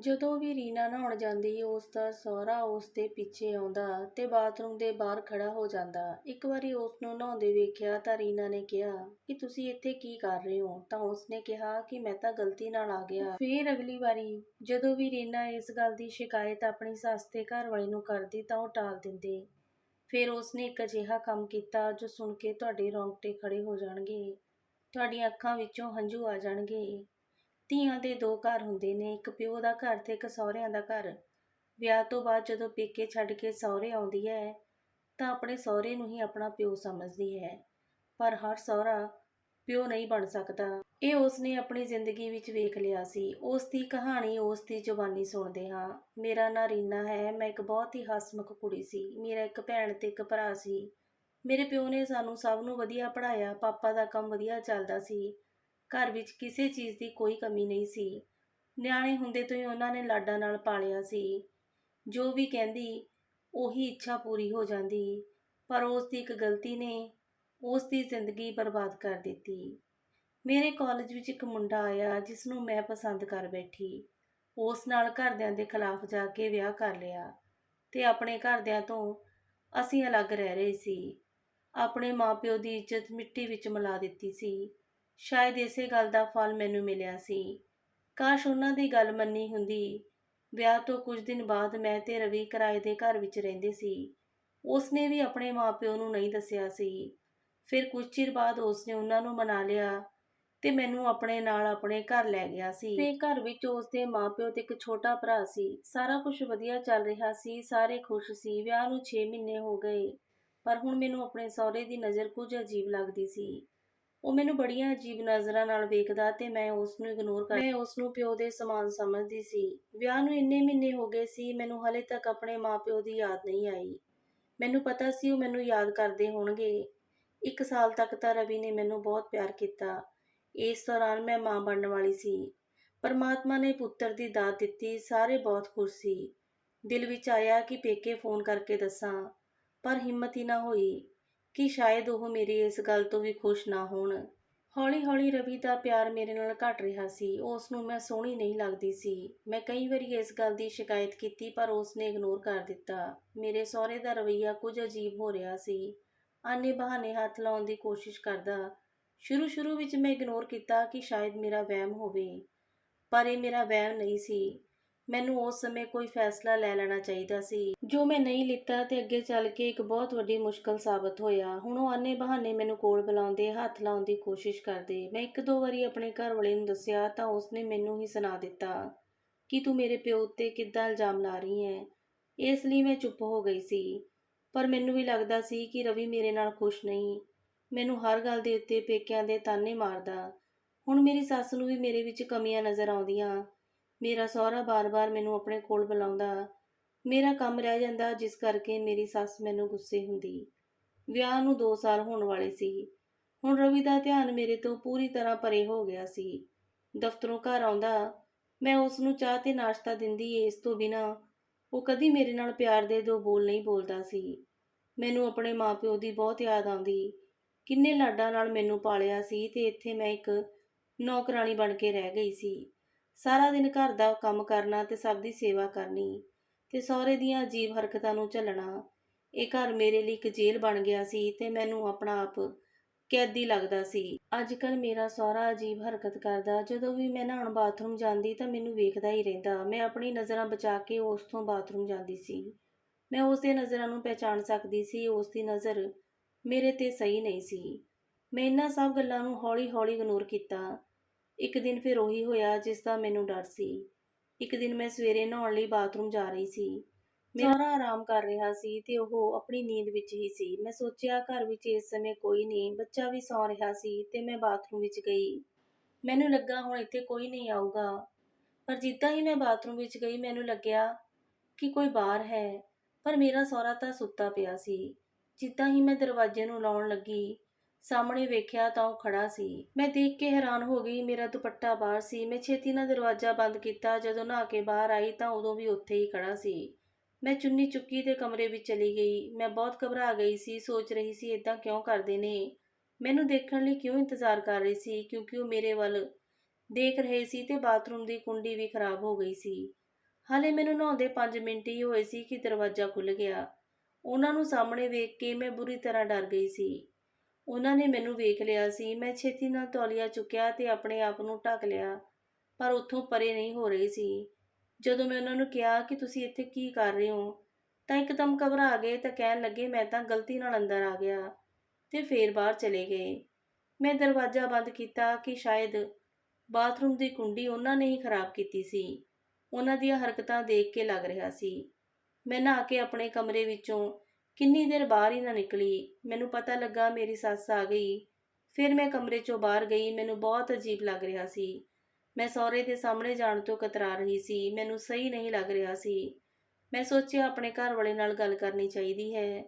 ਜਦੋਂ ਵੀ ਰੀਨਾ ਨਹਾਉਣ ਜਾਂਦੀ, ਉਸ ਦਾ ਸਹੁਰਾ ਉਸ ਦੇ ਪਿੱਛੇ ਆਉਂਦਾ ਤੇ ਬਾਥਰੂਮ ਦੇ ਬਾਹਰ ਖੜਾ ਹੋ ਜਾਂਦਾ। ਇੱਕ ਵਾਰੀ ਉਸ ਨੂੰ ਨਹਾਉਂਦੇ ਵੇਖਿਆ ਤਾਂ ਰੀਨਾ ਨੇ ਕਿਹਾ ਕਿ ਤੁਸੀਂ ਇੱਥੇ ਕੀ ਕਰ ਰਹੇ ਹੋ? ਤਾਂ ਉਸਨੇ ਕਿਹਾ ਕਿ ਮੈਂ ਤਾਂ ਗਲਤੀ ਨਾਲ ਆ ਗਿਆ। ਫੇਰ ਅਗਲੀ ਵਾਰੀ ਜਦੋਂ ਵੀ ਰੀਨਾ ਇਸ ਗੱਲ ਦੀ ਸ਼ਿਕਾਇਤ ਆਪਣੀ ਸੱਸ ਤੇ ਘਰ ਵਾਲੇ ਨੂੰ ਕਰਦੀ ਤਾਂ ਉਹ ਟਾਲ ਦਿੰਦੇ। ਫਿਰ ਉਸਨੇ ਇੱਕ ਅਜਿਹਾ ਕੰਮ ਕੀਤਾ ਜੋ ਸੁਣ ਕੇ ਤੁਹਾਡੇ ਰੌਂਗਟੇ ਖੜੇ ਹੋ ਜਾਣਗੇ। ਤੁਹਾਡੀਆਂ ਅੱਖਾਂ ਵਿੱਚੋਂ ਹੰਝੂ ਆ ਜਾਣਗੇ। ਧੀਆਂ ਦੇ ਦੋ ਘਰ ਹੁੰਦੇ ਨੇ, ਇੱਕ ਪਿਓ ਦਾ ਘਰ ਤੇ ਇੱਕ ਸਹੁਰਿਆਂ ਦਾ ਘਰ। ਵਿਆਹ ਤੋਂ ਬਾਅਦ ਜਦੋਂ ਪੇਕੇ ਛੱਡ ਕੇ ਸਹੁਰੇ ਆਉਂਦੀ ਹੈ, ਤਾਂ ਆਪਣੇ ਸਹੁਰੇ ਨੂੰ ਹੀ ਆਪਣਾ ਪਿਓ ਸਮਝਦੀ ਹੈ। ਪਰ ਹਰ ਸਹੁਰਾ ਪਿਓ ਨਹੀਂ ਬਣ ਸਕਦਾ। ਇਹ ਉਸਨੇ ਆਪਣੀ ਜ਼ਿੰਦਗੀ ਵਿੱਚ ਵੇਖ ਲਿਆ ਸੀ। ਉਸ ਦੀ ਕਹਾਣੀ ਉਸ ਦੀ ਜ਼ੁਬਾਨੀ ਸੁਣਦੇ ਹਾਂ। ਮੇਰਾ ਨਾਂ ਰੀਨਾ ਹੈ। ਮੈਂ ਇੱਕ ਬਹੁਤ ਹੀ ਹਸਮੁਖ ਕੁੜੀ ਸੀ। ਮੇਰਾ ਇੱਕ ਭੈਣ ਤੇ ਇੱਕ ਭਰਾ ਸੀ। ਮੇਰੇ ਪਿਓ ਨੇ ਸਾਨੂੰ ਸਭ ਨੂੰ ਵਧੀਆ ਪੜ੍ਹਾਇਆ। ਪਾਪਾ ਦਾ ਕੰਮ ਵਧੀਆ ਚੱਲਦਾ ਸੀ। ਘਰ ਵਿੱਚ ਕਿਸੇ ਚੀਜ਼ ਦੀ ਕੋਈ ਕਮੀ ਨਹੀਂ ਸੀ। ਨਿਆਣੇ ਹੁੰਦੇ ਤੋਂ ਹੀ ਉਹਨਾਂ ਨੇ ਲਾਡਾਂ ਨਾਲ ਪਾਲਿਆ ਸੀ। ਜੋ ਵੀ ਕਹਿੰਦੀ, ਉਹੀ ਇੱਛਾ ਪੂਰੀ ਹੋ ਜਾਂਦੀ, ਪਰ ਉਸ ਦੀ ਇੱਕ ਗਲਤੀ ਨੇ ਉਸ ਦੀ ਜ਼ਿੰਦਗੀ ਬਰਬਾਦ ਕਰ ਦਿੱਤੀ। ਮੇਰੇ ਕਾਲਜ ਵਿੱਚ ਇੱਕ ਮੁੰਡਾ ਆਇਆ ਜਿਸ ਨੂੰ ਮੈਂ ਪਸੰਦ ਕਰ ਬੈਠੀ। ਉਸ ਨਾਲ ਘਰਦਿਆਂ ਦੇ ਖਿਲਾਫ ਜਾ ਕੇ ਵਿਆਹ ਕਰ ਲਿਆ ਤੇ ਆਪਣੇ ਘਰਦਿਆਂ ਤੋਂ ਅਸੀਂ ਅਲੱਗ ਰਹਿ ਰਹੇ ਸੀ। ਆਪਣੇ ਮਾਪਿਓ ਦੀ ਇੱਜ਼ਤ ਮਿੱਟੀ ਵਿੱਚ ਮਿਲਾ ਦਿੱਤੀ ਸੀ। ਸ਼ਾਇਦ ਇਸੇ ਗੱਲ ਦਾ ਫਲ ਮੈਨੂੰ ਮਿਲਿਆ ਸੀ। ਕਾਸ਼ ਉਹਨਾਂ ਦੀ ਗੱਲ ਮੰਨੀ ਹੁੰਦੀ। ਵਿਆਹ ਤੋਂ ਕੁਝ ਦਿਨ ਬਾਅਦ ਮੈਂ ਤੇ ਰਵੀ ਕਿਰਾਏ ਦੇ ਘਰ ਵਿੱਚ ਰਹਿੰਦੇ ਸੀ। ਉਸਨੇ ਵੀ ਆਪਣੇ ਮਾਪਿਓ ਨੂੰ ਨਹੀਂ ਦੱਸਿਆ ਸੀ। ਫਿਰ ਕੁਝ ਚਿਰ ਬਾਅਦ ਉਸਨੇ ਉਹਨਾਂ ਨੂੰ ਮਨਾ ਲਿਆ ਤੇ ਮੈਨੂੰ ਆਪਣੇ ਨਾਲ ਆਪਣੇ ਘਰ ਲੈ ਗਿਆ ਸੀ। ਤੇ ਘਰ ਵਿੱਚ ਉਸਦੇ ਮਾਪਿਓ ਤੇ ਇੱਕ ਛੋਟਾ ਭਰਾ ਸੀ। ਸਾਰਾ ਕੁਝ ਵਧੀਆ ਚੱਲ ਰਿਹਾ ਸੀ। ਸਾਰੇ ਖੁਸ਼ ਸੀ। ਵਿਆਹ ਨੂੰ 6 ਮਹੀਨੇ ਹੋ ਗਏ। ਪਰ ਹੁਣ ਮੈਨੂੰ ਆਪਣੇ ਸਹੁਰੇ ਦੀ ਨਜ਼ਰ ਕੁਝ ਅਜੀਬ ਲੱਗਦੀ ਸੀ। ਉਹ ਮੈਨੂੰ ਬੜੀਆਂ ਅਜੀਬ ਨਜ਼ਰਾਂ ਨਾਲ ਵੇਖਦਾ ਤੇ ਮੈਂ ਉਸ ਨੂੰ ਇਗਨੋਰ ਕਰ ਮੈਂ ਉਸ ਨੂੰ ਪਿਓ ਦੇ ਸਮਾਨ ਸਮਝਦੀ ਸੀ। ਵਿਆਹ ਨੂੰ ਇੰਨੇ ਮਹੀਨੇ ਹੋ ਗਏ ਸੀ, ਮੈਨੂੰ ਹਲੇ ਤੱਕ ਆਪਣੇ ਮਾਪਿਓ ਦੀ ਯਾਦ ਨਹੀਂ ਆਈ। ਮੈਨੂੰ ਪਤਾ ਸੀ ਉਹ ਮੈਨੂੰ ਯਾਦ ਕਰਦੇ ਹੋਣਗੇ। ਇੱਕ ਸਾਲ ਤੱਕ ਤਾਂ ਰਵੀ ਨੇ ਮੈਨੂੰ ਬਹੁਤ ਪਿਆਰ ਕੀਤਾ। ਇਸ ਦੌਰਾਨ ਮੈਂ ਮਾਂ ਬਣਨ ਵਾਲੀ ਸੀ। ਪਰਮਾਤਮਾ ਨੇ ਪੁੱਤਰ ਦੀ ਦਾਤ ਦਿੱਤੀ, ਸਾਰੇ ਬਹੁਤ ਖੁਸ਼ ਸੀ। ਦਿਲ ਵਿੱਚ ਆਇਆ ਕਿ ਪੇਕੇ ਫੋਨ ਕਰਕੇ ਦੱਸਾਂ, ਪਰ ਹਿੰਮਤ ਹੀ ਨਾ ਹੋਈ। ਕਿ ਸ਼ਾਇਦ ਉਹ ਮੇਰੀ ਇਸ ਗੱਲ ਤੋਂ ਵੀ ਖੁਸ਼ ਨਾ ਹੋਣ। ਹੌਲੀ-ਹੌਲੀ ਰਵੀ ਦਾ ਪਿਆਰ ਮੇਰੇ ਨਾਲ ਘਟ ਰਿਹਾ ਸੀ। ਉਸ ਨੂੰ ਮੈਂ ਸੋਹਣੀ ਨਹੀਂ ਲੱਗਦੀ ਸੀ। ਮੈਂ ਕਈ ਵਾਰੀ ਇਸ ਗੱਲ ਦੀ ਸ਼ਿਕਾਇਤ ਕੀਤੀ, ਪਰ ਉਸ ਨੇ ਇਗਨੋਰ ਕਰ ਦਿੱਤਾ। ਮੇਰੇ ਸਹੁਰੇ ਦਾ ਰਵਈਆ ਕੁਝ ਅਜੀਬ ਹੋ ਰਿਹਾ ਸੀ। ਆਨੇ ਬਹਾਨੇ ਹੱਥ ਲਾਉਣ ਦੀ ਕੋਸ਼ਿਸ਼ ਕਰਦਾ। ਸ਼ੁਰੂ-ਸ਼ੁਰੂ ਵਿੱਚ ਮੈਂ ਇਗਨੋਰ ਕੀਤਾ ਕਿ ਸ਼ਾਇਦ ਮੇਰਾ ਵਹਿਮ ਹੋਵੇ। ਪਰ ਇਹ ਮੇਰਾ ਵਹਿਮ ਨਹੀਂ ਸੀ। ਮੈਨੂੰ ਉਸ ਸਮੇਂ ਕੋਈ ਫੈਸਲਾ ਲੈ ਲੈਣਾ ਚਾਹੀਦਾ ਸੀ। ਜੋ ਮੈਂ ਨਹੀਂ ਲਿੱਤਾ ਤੇ ਅੱਗੇ ਚੱਲ ਕੇ ਇੱਕ ਬਹੁਤ ਵੱਡੀ ਮੁਸ਼ਕਲ ਸਾਬਤ ਹੋਇਆ। ਹੁਣ ਉਹ ਆਨੇ ਬਹਾਨੇ ਮੈਨੂੰ ਕੋਲ ਬੁਲਾਉਂਦੇ, ਹੱਥ ਲਾਉਣ ਦੀ ਕੋਸ਼ਿਸ਼ ਕਰਦੇ। ਮੈਂ ਇੱਕ ਦੋ ਵਾਰੀ ਆਪਣੇ ਘਰ ਵਾਲੇ ਨੂੰ ਦੱਸਿਆ ਤਾਂ ਉਸਨੇ ਮੈਨੂੰ ਹੀ ਸੁਣਾ ਦਿੱਤਾ ਕਿ ਤੂੰ ਮੇਰੇ ਪਿਓ ਉੱਤੇ ਕਿੱਦਾਂ ਇਲਜ਼ਾਮ ਲਾ ਰਹੀ ਹੈ। ਇਸ ਲਈ ਮੈਂ ਚੁੱਪ ਹੋ ਗਈ ਸੀ। ਪਰ ਮੈਨੂੰ ਵੀ ਲੱਗਦਾ ਸੀ ਕਿ ਰਵੀ ਮੇਰੇ ਨਾਲ ਖੁਸ਼ ਨਹੀਂ। ਮੈਨੂੰ ਹਰ ਗੱਲ ਦੇ ਉੱਤੇ ਪੇਕਿਆਂ ਦੇ ਤਾਨੇ ਮਾਰਦਾ। ਹੁਣ ਮੇਰੀ ਸੱਸ ਨੂੰ ਵੀ ਮੇਰੇ ਵਿੱਚ ਕਮੀਆਂ ਨਜ਼ਰ ਆਉਂਦੀਆਂ। ਮੇਰਾ ਸਹੁਰਾ ਬਾਰ-ਬਾਰ ਮੈਨੂੰ ਆਪਣੇ ਕੋਲ ਬੁਲਾਉਂਦਾ। ਮੇਰਾ ਕੰਮ ਰਹਿ ਜਾਂਦਾ ਜਿਸ ਕਰਕੇ ਮੇਰੀ ਸੱਸ ਮੈਨੂੰ ਗੁੱਸੇ ਹੁੰਦੀ। ਵਿਆਹ ਨੂੰ 2 ਸਾਲ ਹੋਣ ਵਾਲੇ ਸੀ। ਹੁਣ ਰਵੀ ਦਾ ਧਿਆਨ ਮੇਰੇ ਤੋਂ ਪੂਰੀ ਤਰ੍ਹਾਂ ਪਰੇ ਹੋ ਗਿਆ ਸੀ। ਦਫ਼ਤਰੋਂ ਘਰ ਆਉਂਦਾ, ਮੈਂ ਉਸ ਨੂੰ ਚਾਹ ਤੇ ਨਾਸ਼ਤਾ ਦਿੰਦੀ ਇਸ ਤੋਂ ਬਿਨਾ। ਉਹ ਕਦੀ ਮੇਰੇ ਨਾਲ ਪਿਆਰ ਦੇ ਦੋ ਬੋਲ ਨਹੀਂ ਬੋਲਦਾ ਸੀ। ਮੈਨੂੰ ਆਪਣੇ ਮਾਪਿਓ ਦੀ ਬਹੁਤ ਯਾਦ ਆਉਂਦੀ। ਕਿੰਨੇ ਲਾਡਾਂ ਨਾਲ ਮੈਨੂੰ ਪਾਲਿਆ ਸੀ ਤੇ ਇੱਥੇ ਮੈਂ ਇੱਕ ਨੌਕਰਾਨੀ ਬਣ ਕੇ ਰਹਿ ਗਈ ਸੀ। ਸਾਰਾ ਦਿਨ ਘਰ ਦਾ ਕੰਮ ਕਰਨਾ ਤੇ ਸਭ ਦੀ ਸੇਵਾ ਕਰਨੀ, ਤੇ ਸਹੁਰੇ ਦੀਆਂ ਅਜੀਬ ਹਰਕਤਾਂ ਨੂੰ ਝੱਲਣਾ। ਇਹ ਘਰ ਮੇਰੇ ਲਈ ਇੱਕ ਜੇਲ੍ਹ ਬਣ ਗਿਆ ਸੀ ਤੇ ਮੈਨੂੰ ਆਪਣਾ ਆਪ ਕੈਦੀ ਲੱਗਦਾ ਸੀ। ਅੱਜ ਕੱਲ ਮੇਰਾ ਸਹੁਰਾ ਅਜੀਬ ਹਰਕਤ ਕਰਦਾ। ਜਦੋਂ ਵੀ ਮੈਂ ਨਹਾਉਣ ਬਾਥਰੂਮ ਜਾਂਦੀ ਤਾਂ ਮੈਨੂੰ ਵੇਖਦਾ ਹੀ ਰਹਿੰਦਾ। ਮੈਂ ਆਪਣੀ ਨਜ਼ਰਾਂ ਬਚਾ ਕੇ ਉਸ ਤੋਂ ਬਾਥਰੂਮ ਜਾਂਦੀ ਸੀ। ਮੈਂ ਉਸ ਦੇ ਨਜ਼ਰਾਂ ਨੂੰ ਪਹਿਚਾਣ ਸਕਦੀ ਸੀ। ਉਸ ਦੀ ਨਜ਼ਰ ਮੇਰੇ ਤੇ ਸਹੀ ਨਹੀਂ ਸੀ। ਮੈਂ ਇਹਨਾਂ ਸਭ ਗੱਲਾਂ ਨੂੰ ਹੌਲੀ-ਹੌਲੀ ਇਗਨੋਰ ਕੀਤਾ। ਇੱਕ ਦਿਨ ਫਿਰ ਉਹੀ ਹੋਇਆ ਜਿਸ ਦਾ ਮੈਨੂੰ ਡਰ ਸੀ। ਇੱਕ ਦਿਨ ਮੈਂ ਸਵੇਰੇ ਨਹਾਉਣ ਲਈ ਬਾਥਰੂਮ ਜਾ ਰਹੀ ਸੀ। ਮੇਰਾ ਆਰਾਮ ਕਰ ਰਿਹਾ ਸੀ ਤੇ ਉਹ ਆਪਣੀ ਨੀਂਦ ਵਿੱਚ ਹੀ ਸੀ। ਮੈਂ ਸੋਚਿਆ ਘਰ ਵਿੱਚ ਇਸ ਸਮੇਂ ਕੋਈ ਨਹੀਂ ਬੱਚਾ ਵੀ ਸੌਂ ਰਿਹਾ ਸੀ ਤੇ ਮੈਂ ਬਾਥਰੂਮ ਵਿੱਚ ਗਈ। ਮੈਨੂੰ ਲੱਗਾ ਹੁਣ ਇੱਥੇ ਕੋਈ ਨਹੀਂ ਆਊਗਾ। ਪਰ ਜਿੱਦਾਂ ਹੀ ਮੈਂ ਬਾਥਰੂਮ ਵਿੱਚ ਗਈ ਮੈਨੂੰ ਲੱਗਿਆ ਕਿ ਕੋਈ ਬਾਹਰ ਹੈ। ਪਰ ਮੇਰਾ ਸਹੁਰਾ ਤਾਂ ਸੁੱਤਾ ਪਿਆ ਸੀ। ਜਿੱਦਾਂ ਹੀ ਮੈਂ ਦਰਵਾਜ਼ੇ ਨੂੰ ਲਾਉਣ ਲੱਗੀ ਸਾਹਮਣੇ ਵੇਖਿਆ ਤਾਂ ਉਹ ਖੜਾ ਸੀ। ਮੈਂ ਦੇਖ ਕੇ ਹੈਰਾਨ ਹੋ ਗਈ। ਮੇਰਾ ਦੁਪੱਟਾ ਬਾਹਰ ਸੀ। ਮੈਂ ਛੇਤੀ ਨਾਲ ਦਰਵਾਜ਼ਾ ਬੰਦ ਕੀਤਾ। ਜਦੋਂ ਨਹਾ ਕੇ ਬਾਹਰ ਆਈ ਤਾਂ ਉਦੋਂ ਵੀ ਉੱਥੇ ਹੀ ਖੜਾ ਸੀ। ਮੈਂ ਚੁੰਨੀ ਚੁੱਕੀ ਤੇ ਕਮਰੇ ਵਿੱਚ ਚਲੀ ਗਈ। ਮੈਂ ਬਹੁਤ ਘਬਰਾ ਗਈ ਸੀ। ਸੋਚ ਰਹੀ ਸੀ ਇਦਾਂ ਕਿਉਂ ਕਰਦੇ ਨੇ? ਮੈਨੂੰ ਦੇਖਣ ਲਈ ਕਿਉਂ ਇੰਤਜ਼ਾਰ ਕਰ ਰਹੀ ਸੀ? ਕਿਉਂਕਿ ਉਹ ਮੇਰੇ ਵੱਲ ਦੇਖ ਰਹੇ ਸੀ ਤੇ ਬਾਥਰੂਮ ਦੀ ਕੁੰਡੀ ਵੀ ਖਰਾਬ ਹੋ ਗਈ ਸੀ। ਹਾਲੇ ਮੈਨੂੰ ਨਹਾਉਂਦੇ 5 ਮਿੰਟ ਹੀ ਹੋਏ ਸੀ ਕਿ ਦਰਵਾਜ਼ਾ ਖੁੱਲ ਗਿਆ। ਉਹਨਾਂ ਨੂੰ ਸਾਹਮਣੇ ਵੇਖ ਕੇ ਮੈਂ ਬੁਰੀ ਤਰ੍ਹਾਂ ਡਰ ਗਈ ਸੀ। ਉਹਨਾਂ ਨੇ ਮੈਨੂੰ ਵੇਖ ਲਿਆ ਸੀ। ਮੈਂ ਛੇਤੀ ਨਾਲ ਤੌਲੀਆ ਚੁੱਕਿਆ ਤੇ ਆਪਣੇ ਆਪ ਨੂੰ ਢੱਕ ਲਿਆ, ਪਰ ਉੱਥੋਂ ਪਰੇ ਨਹੀਂ ਹੋ ਰਹੀ ਸੀ। ਜਦੋਂ ਮੈਂ ਉਹਨਾਂ ਨੂੰ ਕਿਹਾ ਕਿ ਤੁਸੀਂ ਇੱਥੇ ਕੀ ਕਰ ਰਹੇ ਹੋ, ਤਾਂ ਇੱਕਦਮ ਘਬਰਾ ਗਏ ਤਾਂ ਕਹਿਣ ਲੱਗੇ, ਮੈਂ ਤਾਂ ਗਲਤੀ ਨਾਲ ਅੰਦਰ ਆ ਗਿਆ। ਤੇ ਫੇਰ ਬਾਹਰ ਚਲੇ ਗਏ। ਮੈਂ ਦਰਵਾਜ਼ਾ ਬੰਦ ਕੀਤਾ ਕਿ ਸ਼ਾਇਦ ਬਾਥਰੂਮ ਦੀ ਕੁੰਡੀ ਉਹਨਾਂ ਨੇ ਹੀ ਖਰਾਬ ਕੀਤੀ ਸੀ। ਉਹਨਾਂ ਦੀਆਂ ਹਰਕਤਾਂ ਦੇਖ ਕੇ ਲੱਗ ਰਿਹਾ ਸੀ। ਮੈਂ ਨਹਾ ਕੇ ਆਪਣੇ ਕਮਰੇ ਵਿੱਚੋਂ ਕਿੰਨੀ ਦੇਰ ਬਾਹਰ ਹੀ ਨਾ ਨਿਕਲੀ। ਮੈਨੂੰ ਪਤਾ ਲੱਗਾ ਮੇਰੀ ਸੱਸ ਆ ਗਈ। ਫਿਰ ਮੈਂ ਕਮਰੇ ਚੋਂ ਬਾਹਰ ਗਈ। ਮੈਨੂੰ ਬਹੁਤ ਅਜੀਬ ਲੱਗ ਰਿਹਾ ਸੀ। ਮੈਂ ਸਹੁਰੇ ਦੇ ਸਾਹਮਣੇ ਜਾਣ ਤੋਂ ਕਤਰਾ ਰਹੀ ਸੀ। ਮੈਨੂੰ ਸਹੀ ਨਹੀਂ ਲੱਗ ਰਿਹਾ ਸੀ। ਮੈਂ ਸੋਚਿਆ ਆਪਣੇ ਘਰ ਵਾਲੇ ਨਾਲ ਗੱਲ ਕਰਨੀ ਚਾਹੀਦੀ ਹੈ।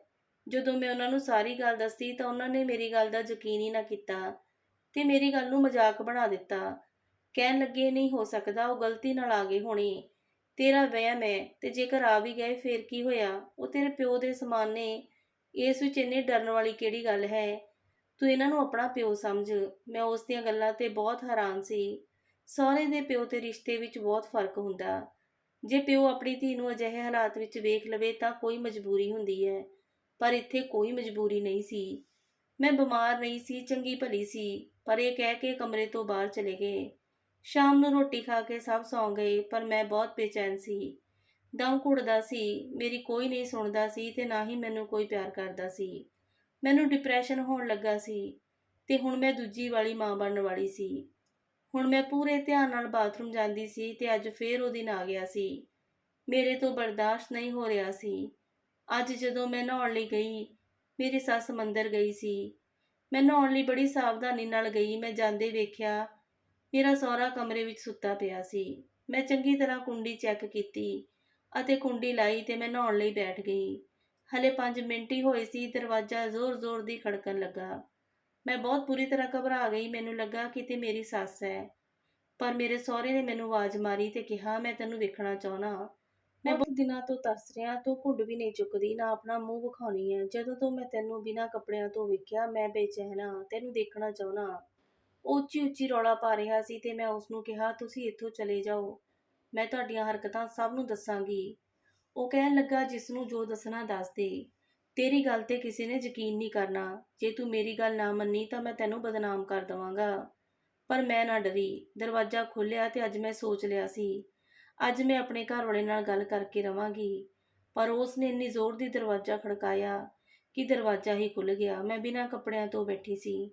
ਜਦੋਂ ਮੈਂ ਉਹਨਾਂ ਨੂੰ ਸਾਰੀ ਗੱਲ ਦੱਸੀ ਤਾਂ ਉਹਨਾਂ ਨੇ ਮੇਰੀ ਗੱਲ ਦਾ ਯਕੀਨ ਹੀ ਨਾ ਕੀਤਾ ਤੇ ਮੇਰੀ ਗੱਲ ਨੂੰ ਮਜ਼ਾਕ ਬਣਾ ਦਿੱਤਾ। ਕਹਿਣ ਲੱਗੇ, ਨਹੀਂ, ਹੋ ਸਕਦਾ ਉਹ ਗਲਤੀ ਨਾਲ ਆ ਗਏ ਹੋਣੇ। ਤੇਰਾ ਵਹਿਮ ਹੈ ਤੇ ਜੇਕਰ ਆ ਵੀ ਗਏ ਫੇਰ ਕੀ ਹੋਇਆ? ਉਹ ਤੇਰੇ ਪਿਓ ਦੇ ਸਮਾਨ ਨੇ। ਇਸ ਵਿੱਚ ਇੰਨੇ ਡਰਨ ਵਾਲੀ ਕਿਹੜੀ ਗੱਲ ਹੈ? ਤੂੰ ਇਹਨਾਂ ਨੂੰ ਆਪਣਾ ਪਿਓ ਸਮਝ। ਮੈਂ ਉਸ ਦੀਆਂ ਗੱਲਾਂ ਤੇ ਬਹੁਤ ਹੈਰਾਨ ਸੀ। ਸਹੁਰੇ ਦੇ ਪਿਓ ਤੇ ਰਿਸ਼ਤੇ ਵਿੱਚ ਬਹੁਤ ਫ਼ਰਕ ਹੁੰਦਾ। ਜੇ ਪਿਓ ਆਪਣੀ ਧੀ ਨੂੰ ਅਜਿਹੇ ਹਾਲਾਤ ਵਿੱਚ ਵੇਖ ਲਵੇ ਤਾਂ ਕੋਈ ਮਜਬੂਰੀ ਹੁੰਦੀ ਹੈ। ਪਰ ਇੱਥੇ ਕੋਈ ਮਜਬੂਰੀ ਨਹੀਂ ਸੀ। ਮੈਂ ਬਿਮਾਰ ਨਹੀਂ ਸੀ, ਚੰਗੀ ਭਲੀ ਸੀ। ਪਰ ਇਹ ਕਹਿ ਕੇ ਕਮਰੇ ਤੋਂ ਬਾਹਰ ਚਲੇ ਗਏ। ਸ਼ਾਮ ਨੂੰ ਰੋਟੀ ਖਾ ਕੇ ਸਭ ਸੌਂ ਗਏ, ਪਰ ਮੈਂ ਬਹੁਤ ਬੇਚੈਨ ਸੀ। ਦਮ ਘੁੱਟਦਾ ਸੀ, ਮੇਰੀ ਕੋਈ ਨਹੀਂ ਸੁਣਦਾ ਸੀ ਤੇ ਨਾ ਹੀ ਮੈਨੂੰ ਕੋਈ ਪਿਆਰ ਕਰਦਾ ਸੀ। ਮੈਨੂੰ ਡਿਪਰੈਸ਼ਨ ਹੋਣ ਲੱਗਾ ਸੀ ਤੇ ਹੁਣ ਮੈਂ ਦੂਜੀ ਵਾਲੀ ਮਾਂ ਬਣਨ ਵਾਲੀ ਸੀ। ਹੁਣ ਮੈਂ ਪੂਰੇ ਧਿਆਨ ਨਾਲ ਬਾਥਰੂਮ ਜਾਂਦੀ ਸੀ ਤੇ ਅੱਜ ਫੇਰ ਉਹ ਦਿਨ ਆ ਗਿਆ ਸੀ। ਮੇਰੇ ਤੋਂ ਬਰਦਾਸ਼ਤ ਨਹੀਂ ਹੋ ਰਿਹਾ ਸੀ। ਅੱਜ ਜਦੋਂ ਮੈਂ ਨਹਾਉਣ ਲਈ ਗਈ, ਮੇਰੀ ਸੱਸ ਮੰਦਰ ਗਈ ਸੀ। ਮੈਂ ਨਹਾਉਣ ਲਈ ਬੜੀ ਸਾਵਧਾਨੀ ਨਾਲ ਗਈ, ਮੈਂ ਜਾਂਦੇ ਵੇਖਿਆ ਮੇਰਾ ਸਹੁਰਾ ਕਮਰੇ ਵਿੱਚ ਸੁੱਤਾ ਪਿਆ ਸੀ। ਮੈਂ ਚੰਗੀ ਤਰ੍ਹਾਂ ਕੁੰਡੀ ਚੈੱਕ ਕੀਤੀ ਅਤੇ ਕੁੰਡੀ ਲਾਈ ਤੇ ਮੈਂ ਨਹਾਉਣ ਲਈ ਬੈਠ ਗਈ। ਹਲੇ 5 ਮਿੰਟ ਹੀ ਹੋਏ ਸੀ ਦਰਵਾਜ਼ਾ ਜ਼ੋਰ-ਜ਼ੋਰ ਦੀ ਖੜਕਣ ਲੱਗਾ। ਮੈਂ ਬਹੁਤ ਬੁਰੀ ਤਰ੍ਹਾਂ ਘਬਰਾ ਗਈ ਮੈਨੂੰ ਲੱਗਾ ਕਿਤੇ ਮੇਰੀ ਸੱਸ ਹੈ। ਪਰ ਮੇਰੇ ਸਹੁਰੇ ਨੇ ਮੈਨੂੰ ਆਵਾਜ਼ ਮਾਰੀ ਤੇ ਕਿਹਾ ਮੈਂ ਤੈਨੂੰ ਵੇਖਣਾ ਚਾਹਣਾ ਮੈਂ ਬਹੁਤ ਦਿਨਾਂ ਤੋਂ ਤਰਸ ਰਿਹਾ ਤੂੰ ਘੁੰਡ ਵੀ ਨਹੀਂ ਚੁੱਕਦੀ ਨਾ ਆਪਣਾ ਮੂੰਹ ਵਿਖਾਉਣੀ ਹੈ। ਜਦੋਂ ਤੋਂ ਮੈਂ ਤੈਨੂੰ ਬਿਨਾਂ ਕੱਪੜਿਆਂ ਤੋਂ ਵੇਖਿਆ ਮੈਂ ਬੇਚੈਨ ਹਾਂ ਤੈਨੂੰ ਦੇਖਣਾ ਚਾਹਣਾ ਉੱਚੀ ਉੱਚੀ ਰੌਲਾ ਪਾ ਰਿਹਾ ਸੀ ਤੇ ਮੈਂ ਉਸ ਨੂੰ ਕਿਹਾ, ਤੁਸੀਂ ਇੱਥੋਂ ਚਲੇ ਜਾਓ। ਮੈਂ ਤੁਹਾਡੀਆਂ ਹਰਕਤਾਂ ਸਭ ਨੂੰ ਦੱਸਾਂਗੀ। ਉਹ ਕਹਿਣ ਲੱਗਾ ਜਿਸ ਨੂੰ ਜੋ ਦੱਸਣਾ ਦੱਸ ਦੇ। ਤੇਰੀ ਗੱਲ ਤੇ ਕਿਸੇ ਨੇ ਯਕੀਨ ਨਹੀਂ ਕਰਨਾ। ਜੇ ਤੂੰ ਮੇਰੀ ਗੱਲ ਨਾ ਮੰਨੀ ਤਾਂ ਮੈਂ ਤੈਨੂੰ ਬਦਨਾਮ ਕਰ ਦਵਾਂਗਾ। ਪਰ ਮੈਂ ਨਾ ਡਰੀ। ਦਰਵਾਜ਼ਾ ਖੋਲ੍ਹਿਆ ਤੇ ਅੱਜ ਮੈਂ ਸੋਚ ਲਿਆ ਸੀ। ਅੱਜ ਮੈਂ ਆਪਣੇ ਘਰ ਵਾਲੇ ਨਾਲ ਗੱਲ ਕਰਕੇ ਰਵਾਂਗੀ। ਪਰ ਉਸ ਨੇ ਇੰਨੀ ਜ਼ੋਰ ਦੀ ਦਰਵਾਜ਼ਾ ਖੜਕਾਇਆ ਕਿ ਦਰਵਾਜ਼ਾ ਹੀ ਖੁੱਲ ਗਿਆ। ਮੈਂ ਬਿਨਾਂ ਕੱਪੜਿਆਂ ਤੋਂ ਬੈਠੀ ਸੀ।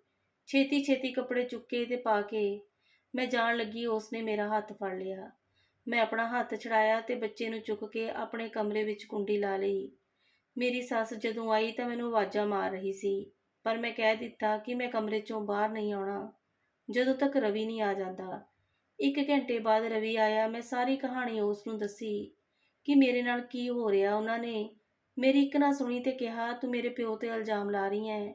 ਛੇਤੀ ਛੇਤੀ ਕੱਪੜੇ ਚੁੱਕੇ ਤੇ ਪਾ ਕੇ ਮੈਂ ਜਾਣ ਲੱਗੀ ਉਸ ਨੇ ਮੇਰਾ ਹੱਥ ਫੜ ਲਿਆ। ਮੈਂ ਆਪਣਾ ਹੱਥ ਛੜਾਇਆ ਤੇ ਬੱਚੇ ਨੂੰ ਚੁੱਕ ਕੇ ਆਪਣੇ ਕਮਰੇ ਵਿੱਚ ਕੁੰਡੀ ਲਾ ਲਈ। ਮੇਰੀ ਸੱਸ ਜਦੋਂ ਆਈ ਤਾਂ ਮੈਨੂੰ ਆਵਾਜ਼ਾਂ ਮਾਰ ਰਹੀ ਸੀ, ਪਰ ਮੈਂ ਕਹਿ ਦਿੱਤਾ ਕਿ ਮੈਂ ਕਮਰੇ ਚੋਂ ਬਾਹਰ ਨਹੀਂ ਆਉਣਾ। ਜਦੋਂ ਤੱਕ ਰਵੀ ਨਹੀਂ ਆ ਜਾਂਦਾ, ਇੱਕ ਘੰਟੇ ਬਾਅਦ ਰਵੀ ਆਇਆ, ਮੈਂ ਸਾਰੀ ਕਹਾਣੀ ਉਸ ਨੂੰ ਦੱਸੀ ਕਿ ਮੇਰੇ ਨਾਲ ਕੀ ਹੋ ਰਿਹਾ। ਉਹਨਾਂ ਨੇ ਮੇਰੀ ਇੱਕ ਨਾ ਸੁਣੀ ਤੇ ਕਿਹਾ, ਤੂੰ ਮੇਰੇ ਪਿਓ ਤੇ ਇਲਜ਼ਾਮ ਲਾ ਰਹੀ ਹੈ।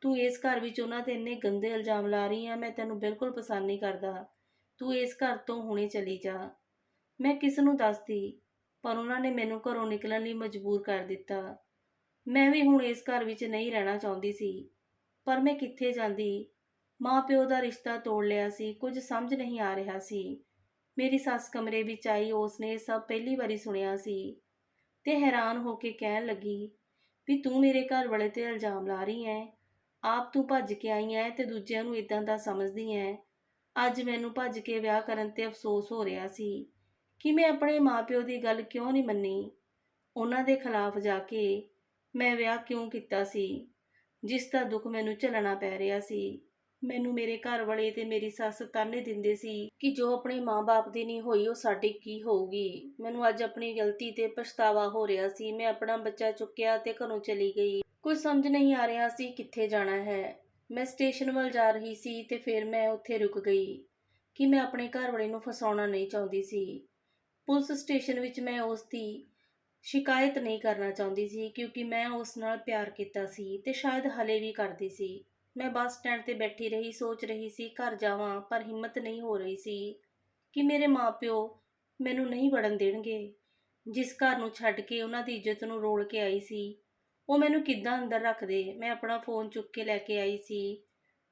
ਤੂੰ ਇਸ ਘਰ ਵਿੱਚ ਉਹਨਾਂ ਤੇ ਇੰਨੇ ਗੰਦੇ ਇਲਜ਼ਾਮ ਲਾ ਰਹੀ ਹੈ ਮੈਂ ਤੈਨੂੰ ਬਿਲਕੁਲ ਪਸੰਦ ਨਹੀਂ ਕਰਦਾ। ਤੂੰ ਇਸ ਘਰ ਤੋਂ ਹੁਣੇ ਚਲੀ ਜਾ। ਮੈਂ ਕਿਸ ਨੂੰ ਦੱਸਦੀ? ਪਰ ਉਹਨਾਂ ਨੇ ਮੈਨੂੰ ਘਰੋਂ ਨਿਕਲਣ ਲਈ ਮਜਬੂਰ ਕਰ ਦਿੱਤਾ। ਮੈਂ ਵੀ ਹੁਣ ਇਸ ਘਰ ਵਿੱਚ ਨਹੀਂ ਰਹਿਣਾ ਚਾਹੁੰਦੀ ਸੀ। ਪਰ ਮੈਂ ਕਿੱਥੇ ਜਾਂਦੀ? ਮਾਂ ਪਿਓ ਦਾ ਰਿਸ਼ਤਾ ਤੋੜ ਲਿਆ ਸੀ, ਕੁਝ ਸਮਝ ਨਹੀਂ ਆ ਰਿਹਾ ਸੀ। ਮੇਰੀ ਸੱਸ ਕਮਰੇ ਵਿੱਚ ਆਈ, ਉਸਨੇ ਇਹ ਸਭ ਪਹਿਲੀ ਵਾਰੀ ਸੁਣਿਆ ਸੀ ਤੇ ਹੈਰਾਨ ਹੋ ਕੇ ਕਹਿਣ ਲੱਗੀ ਵੀ ਤੂੰ ਮੇਰੇ ਘਰ ਵਾਲੇ ਤੇ ਇਲਜ਼ਾਮ ਲਾ ਰਹੀ ਹੈ। ਆਪ ਤੂੰ ਭੱਜ ਕੇ ਆਈ ਹੈ ਤੇ ਦੂਜਿਆਂ ਨੂੰ ਇਦਾਂ ਦਾ ਸਮਝਦੀ ਹੈ ਅੱਜ ਮੈਨੂੰ ਭੱਜ ਕੇ ਵਿਆਹ ਕਰਨ ਤੇ ਅਫਸੋਸ ਹੋ ਰਿਹਾ ਸੀ ਕਿ ਮੈਂ ਆਪਣੇ ਮਾਪਿਓ ਦੀ ਗੱਲ ਕਿਉਂ ਨਹੀਂ ਮੰਨੀ। ਉਹਨਾਂ ਦੇ ਖਿਲਾਫ ਜਾ ਕੇ ਮੈਂ ਵਿਆਹ ਕਿਉਂ ਕੀਤਾ ਸੀ? ਜਿਸ ਦਾ ਦੁੱਖ ਮੈਨੂੰ ਝੱਲਣਾ ਪੈ ਰਿਹਾ ਸੀ। ਮੈਨੂੰ ਮੇਰੇ ਘਰ ਵਾਲੇ ਤੇ ਮੇਰੀ ਸੱਸ ਤਾਨੇ ਦਿੰਦੇ ਸੀ ਕਿ ਜੋ ਆਪਣੇ ਮਾਂ-ਬਾਪ ਦੀ ਨਹੀਂ ਹੋਈ ਉਹ ਸਾਡੀ ਕੀ ਹੋਊਗੀ। ਮੈਨੂੰ ਅੱਜ ਆਪਣੀ ਗਲਤੀ ਤੇ ਪਛਤਾਵਾ ਹੋ ਰਿਹਾ ਸੀ। ਮੈਂ ਆਪਣਾ ਬੱਚਾ ਚੁੱਕਿਆ ਤੇ ਘਰੋਂ ਚਲੀ ਗਈ। ਕੁਝ ਸਮਝ ਨਹੀਂ ਆ ਰਿਹਾ ਸੀ ਕਿੱਥੇ ਜਾਣਾ ਹੈ। ਮੈਂ ਸਟੇਸ਼ਨ ਵੱਲ ਜਾ ਰਹੀ ਸੀ ਤੇ ਫਿਰ ਮੈਂ ਉੱਥੇ ਰੁਕ ਗਈ ਕਿ ਮੈਂ ਆਪਣੇ ਘਰ ਵਾਲੇ ਨੂੰ ਫਸਾਉਣਾ ਨਹੀਂ ਚਾਹੁੰਦੀ ਸੀ। ਪੁਲਿਸ ਸਟੇਸ਼ਨ ਵਿੱਚ ਮੈਂ ਉਸ ਦੀ ਸ਼ਿਕਾਇਤ ਨਹੀਂ ਕਰਨਾ ਚਾਹੁੰਦੀ ਸੀ ਕਿਉਂਕਿ ਮੈਂ ਉਸ ਨਾਲ ਪਿਆਰ ਕੀਤਾ ਸੀ ਤੇ ਸ਼ਾਇਦ ਹਲੇ ਵੀ ਕਰਦੀ ਸੀ। ਮੈਂ ਬੱਸ ਸਟੈਂਡ ਤੇ ਬੈਠੀ ਰਹੀ, ਸੋਚ ਰਹੀ ਸੀ ਘਰ ਜਾਵਾਂ ਪਰ ਹਿੰਮਤ ਨਹੀਂ ਹੋ ਰਹੀ ਸੀ ਕਿ ਮੇਰੇ ਮਾਪਿਓ ਮੈਨੂੰ ਨਹੀਂ ਵੜਨ ਦੇਣਗੇ। ਜਿਸ ਘਰ ਨੂੰ ਛੱਡ ਕੇ ਉਹਨਾਂ ਦੀ ਇੱਜ਼ਤ ਨੂੰ ਰੋਲ ਕੇ ਆਈ ਸੀ ਉਹ ਮੈਨੂੰ ਕਿੱਦਾਂ ਅੰਦਰ ਰੱਖਦੇ? ਮੈਂ ਆਪਣਾ ਫੋਨ ਚੁੱਕ ਕੇ ਲੈ ਕੇ ਆਈ ਸੀ।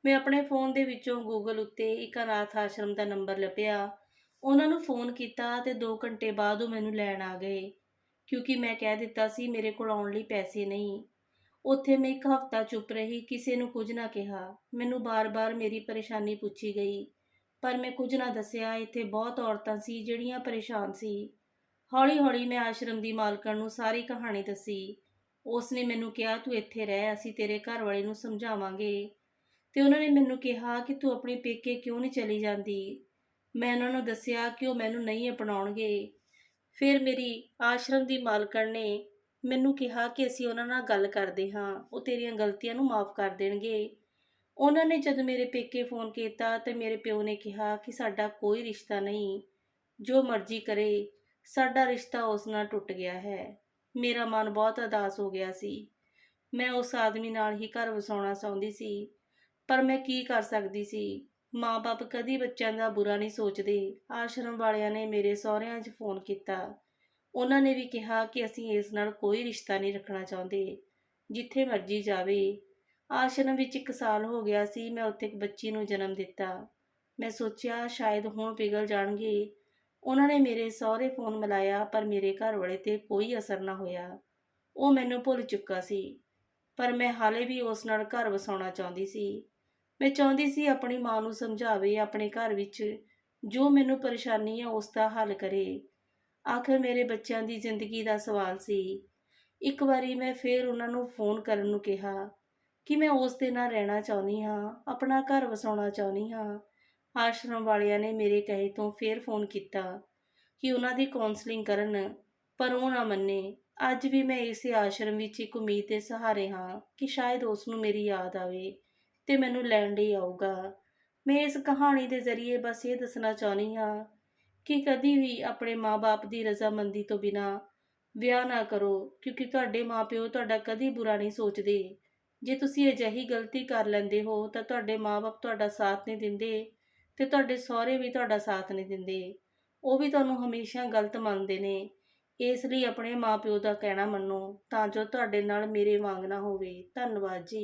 ਮੈਂ ਆਪਣੇ ਫੋਨ ਦੇ ਵਿੱਚੋਂ ਗੂਗਲ ਉੱਤੇ ਇੱਕ ਅਨਾਥ ਆਸ਼ਰਮ ਦਾ ਨੰਬਰ ਲੱਭਿਆ। ਉਹਨਾਂ ਨੂੰ ਫੋਨ ਕੀਤਾ ਤੇ 2 ਘੰਟੇ ਬਾਅਦ ਉਹ ਮੈਨੂੰ ਲੈਣ ਆ ਗਏ। ਕਿਉਂਕਿ ਮੈਂ ਕਹਿ ਦਿੱਤਾ ਸੀ, ਮੇਰੇ ਕੋਲ ਆਉਣ ਲਈ ਪੈਸੇ ਨਹੀਂ। ਉੱਥੇ ਮੈਂ ਇੱਕ ਹਫ਼ਤਾ ਚੁੱਪ ਰਹੀ, ਕਿਸੇ ਨੂੰ ਕੁਝ ਨਾ ਕਿਹਾ। ਮੈਨੂੰ ਬਾਰ-ਬਾਰ ਮੇਰੀ ਪਰੇਸ਼ਾਨੀ ਪੁੱਛੀ ਗਈ। ਪਰ ਮੈਂ ਕੁਝ ਨਾ ਦੱਸਿਆ, ਇੱਥੇ ਬਹੁਤ ਔਰਤਾਂ ਸੀ, ਜਿਹੜੀਆਂ ਪਰੇਸ਼ਾਨ ਸੀ। ਹੌਲੀ-ਹੌਲੀ ਮੈਂ ਆਸ਼ਰਮ ਦੀ ਮਾਲਕਣ ਨੂੰ ਸਾਰੀ ਕਹਾਣੀ ਦੱਸੀ। ਉਸ ਨੇ ਮੈਨੂੰ ਕਿਹਾ, ਤੂੰ ਇੱਥੇ ਰਹਿ, ਅਸੀਂ ਤੇਰੇ ਘਰ ਵਾਲੇ ਨੂੰ ਸਮਝਾਵਾਂਗੇ। ਤੇ ਉਹਨਾਂ ਨੇ ਮੈਨੂੰ ਕਿਹਾ ਕਿ ਤੂੰ ਆਪਣੇ ਪੇਕੇ ਕਿਉਂ ਨਹੀਂ ਚਲੀ ਜਾਂਦੀ? ਮੈਂ ਉਹਨਾਂ ਨੂੰ ਦੱਸਿਆ ਕਿ ਉਹ ਮੈਨੂੰ ਨਹੀਂ ਅਪਣਾਉਣਗੇ। ਫਿਰ ਮੇਰੀ ਆਸ਼ਰਮ ਦੀ ਮਾਲਕਣ ਨੇ ਮੈਨੂੰ ਕਿਹਾ ਕਿ ਅਸੀਂ ਉਹਨਾਂ ਨਾਲ ਗੱਲ ਕਰਦੇ ਹਾਂ, ਉਹ ਤੇਰੀਆਂ ਗਲਤੀਆਂ ਨੂੰ ਮਾਫ ਕਰ ਦੇਣਗੇ। ਉਹਨਾਂ ਨੇ ਜਦ ਮੇਰੇ ਪੇਕੇ ਫੋਨ ਕੀਤਾ ਤੇ ਮੇਰੇ ਪਿਓ ਨੇ ਕਿਹਾ ਕਿ ਸਾਡਾ ਕੋਈ ਰਿਸ਼ਤਾ ਨਹੀਂ, ਜੋ ਮਰਜ਼ੀ ਕਰੇ, ਸਾਡਾ ਰਿਸ਼ਤਾ ਉਸ ਨਾਲ ਟੁੱਟ ਗਿਆ ਹੈ। ਮੇਰਾ ਮਨ ਬਹੁਤ ਉਦਾਸ ਹੋ ਗਿਆ ਸੀ। ਮੈਂ ਉਸ ਆਦਮੀ ਨਾਲ ਹੀ ਘਰ ਵਸਾਉਣਾ ਚਾਹੁੰਦੀ ਸੀ, ਪਰ ਮੈਂ ਕੀ ਕਰ ਸਕਦੀ ਸੀ? ਮਾਂ-ਬਾਪ ਕਦੀ ਬੱਚਿਆਂ ਦਾ ਬੁਰਾ ਨਹੀਂ ਸੋਚਦੇ। ਆਸ਼ਰਮ ਵਾਲਿਆਂ ਨੇ ਮੇਰੇ ਸਹੁਰਿਆਂ 'ਚ ਫੋਨ ਕੀਤਾ। ਉਹਨਾਂ ਨੇ ਵੀ ਕਿਹਾ ਕਿ ਅਸੀਂ ਇਸ ਨਾਲ ਕੋਈ ਰਿਸ਼ਤਾ ਨਹੀਂ ਰੱਖਣਾ ਚਾਹੁੰਦੇ, ਜਿੱਥੇ ਮਰਜ਼ੀ ਜਾਵੇ। ਆਸ਼ਰਮ ਵਿੱਚ ਇੱਕ ਸਾਲ ਹੋ ਗਿਆ ਸੀ, ਮੈਂ ਉੱਥੇ ਇੱਕ ਬੱਚੀ ਨੂੰ ਜਨਮ ਦਿੱਤਾ। ਮੈਂ ਸੋਚਿਆ, ਸ਼ਾਇਦ ਹੁਣ ਪਿਘਲ ਜਾਣਗੇ ਉਹਨਾਂ ਨੇ ਮੇਰੇ ਸਹੁਰੇ ਫੋਨ ਮਿਲਾਇਆ, ਪਰ ਮੇਰੇ ਘਰ ਵਾਲੇ ਤੇ ਕੋਈ ਅਸਰ ਨਾ ਹੋਇਆ। ਉਹ ਮੈਨੂੰ ਭੁੱਲ ਚੁੱਕਾ ਸੀ, ਪਰ ਮੈਂ ਹਾਲੇ ਵੀ ਉਸ ਨਾਲ ਘਰ ਵਸਾਉਣਾ ਚਾਹੁੰਦੀ ਸੀ। ਮੈਂ ਚਾਹੁੰਦੀ ਸੀ ਆਪਣੀ ਮਾਂ ਨੂੰ ਸਮਝਾਵੇ, ਆਪਣੇ ਘਰ ਵਿੱਚ ਜੋ ਮੈਨੂੰ ਪਰੇਸ਼ਾਨੀ ਹੈ ਉਸ ਦਾ ਹੱਲ ਕਰੇ। ਆਖਰ ਮੇਰੇ ਬੱਚਿਆਂ ਦੀ ਜ਼ਿੰਦਗੀ ਦਾ ਸਵਾਲ ਸੀ। ਇੱਕ ਵਾਰੀ ਮੈਂ ਫੇਰ ਉਹਨਾਂ ਨੂੰ ਫੋਨ ਕਰਨ ਨੂੰ ਕਿਹਾ ਕਿ ਮੈਂ ਉਸ ਦੇ ਨਾਲ ਰਹਿਣਾ ਚਾਹੁੰਦੀ ਹਾਂ, ਆਪਣਾ ਘਰ ਵਸਾਉਣਾ ਚਾਹੁੰਦੀ ਹਾਂ। ਆਸ਼ਰਮ ਵਾਲਿਆਂ ਨੇ ਮੇਰੇ ਕਹੇ ਤੋਂ ਫੇਰ ਫੋਨ ਕੀਤਾ ਕਿ ਉਹਨਾਂ ਦੀ ਕਾਉਂਸਲਿੰਗ ਕਰਨ, ਪਰ ਉਹ ਨਾ ਮੰਨੇ। ਅੱਜ ਵੀ ਮੈਂ ਇਸੇ ਆਸ਼ਰਮ ਵਿੱਚ ਇੱਕ ਉਮੀਦ ਦੇ ਸਹਾਰੇ ਹਾਂ ਕਿ ਸ਼ਾਇਦ ਉਸ ਨੂੰ ਮੇਰੀ ਯਾਦ ਆਵੇ ਤੇ ਮੈਨੂੰ ਲੈਣ ਲਈ ਆਊਗਾ। ਮੈਂ ਇਸ ਕਹਾਣੀ ਦੇ ਜ਼ਰੀਏ ਬਸ ਇਹ ਦੱਸਣਾ ਚਾਹੁੰਦੀ ਹਾਂ ਕਿ ਕਦੀ ਵੀ ਆਪਣੇ ਮਾਪੇ ਦੀ ਰਜ਼ਾਮੰਦੀ ਤੋਂ ਬਿਨਾ ਵਿਆਹ ਨਾ ਕਰੋ, ਕਿਉਂਕਿ ਤੁਹਾਡੇ ਮਾਪਿਓ ਤੁਹਾਡਾ ਕਦੀ ਬੁਰਾ ਨਹੀਂ ਸੋਚਦੇ। ਜੇ ਤੁਸੀਂ ਅਜਿਹੀ ਗਲਤੀ ਕਰ ਲੈਂਦੇ ਹੋ ਤਾਂ ਤੁਹਾਡੇ ਮਾਪੇ ਤੁਹਾਡਾ ਸਾਥ ਨਹੀਂ ਦਿੰਦੇ। ਤੇ ਤੁਹਾਡੇ ਸਹੁਰੇ ਵੀ ਤੁਹਾਡਾ ਸਾਥ ਨਹੀਂ ਦਿੰਦੇ। ਉਹ ਵੀ ਤੁਹਾਨੂੰ ਹਮੇਸ਼ਾ ਗਲਤ ਮੰਨਦੇ ਨੇ। ਇਸ ਲਈ ਆਪਣੇ ਮਾਪਿਓ ਦਾ ਕਹਿਣਾ ਮੰਨੋ, ਤਾਂ ਜੋ ਤੁਹਾਡੇ ਨਾਲ ਮੇਰੇ ਵਾਂਗ ਨਾ ਹੋਵੇ। ਧੰਨਵਾਦ ਜੀ।